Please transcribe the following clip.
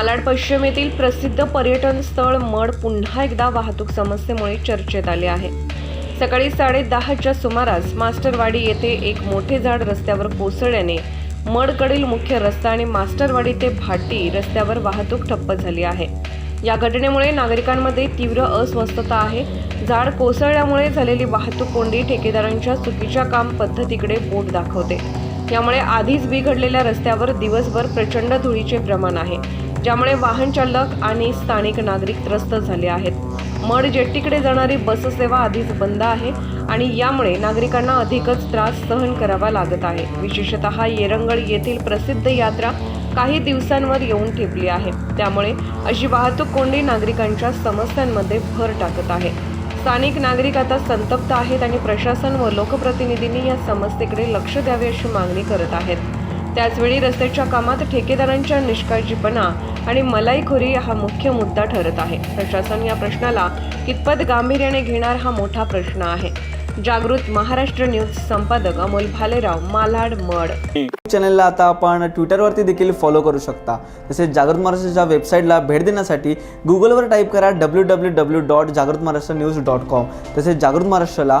मालाड पश्चिम येथील प्रसिद्ध पर्यटन स्थळ मड पुन्हा एकदा वाहतूक समस्येमुळे चर्चेत आले आहे. सकाळी साडे दहाच्या सुमारास मास्टरवाडी येथे एक मोठे झाड रस्त्यावर कोसळल्याने मडकडील मुख्य रस्ता आणि मास्टरवाडी ते भाटी रस्त्यावर वाहतूक ठप्प झाली आहे. या घटनेमुळे नागरिकांमध्ये तीव्र अस्वस्थता आहे. झाड कोसळल्यामुळे झालेली वाहतूक कोंडी ठेकेदारांच्या चुकीच्या काम पद्धतीकडे बोट दाखवते. यामुळे आधीच बिघडलेल्या रस्त्यावर दिवसभर प्रचंड धुळीचे प्रमाण आहे. ज्यामुळे वाहन चालक आणि स्थानिक नागरिक त्रस्त झाले आहेत. मड जेट्टीकडे जाणारी बससेवा आधीच बंद आहे आणि यामुळे नागरिकांना अधिकच त्रास सहन करावा लागत आहे. विशेषतः येरंगळ येथील प्रसिद्ध यात्रा काही दिवसांवर येऊन ठेपली आहे. त्यामुळे अशी वाहतूक कोंडी नागरिकांच्या समस्यांमध्ये भर टाकत आहे. स्थानिक नागरिक आता संतप्त आहेत आणि प्रशासन व लोकप्रतिनिधींनी या समस्येकडे लक्ष द्यावे अशी मागणी करत आहेत. त्याचवेळी रस्त्याच्या कामात ठेकेदारांच्या निष्काळजीपणा आणि मलाईखोरी हा मुख्य मुद्दा ठरत आहे. प्रशासन या प्रश्नाला कितपत गांभीर्याने घेणार हा मोठा प्रश्न आहे. जागृत महाराष्ट्र न्यूज संपादक अमोल भालेराव मालाड मड. चॅनलला आता आपण ट्विटरवरती देखील फॉलो करू शकता. तसेच जागृत महाराष्ट्राच्या वेबसाईटला भेट देण्यासाठी गुगलवर टाईप करा डब्ल्यू डब्ल्यू डब्ल्यू डॉट जागृत महाराष्ट्र न्यूज डॉट कॉम तसेच जागृत महाराष्ट्राला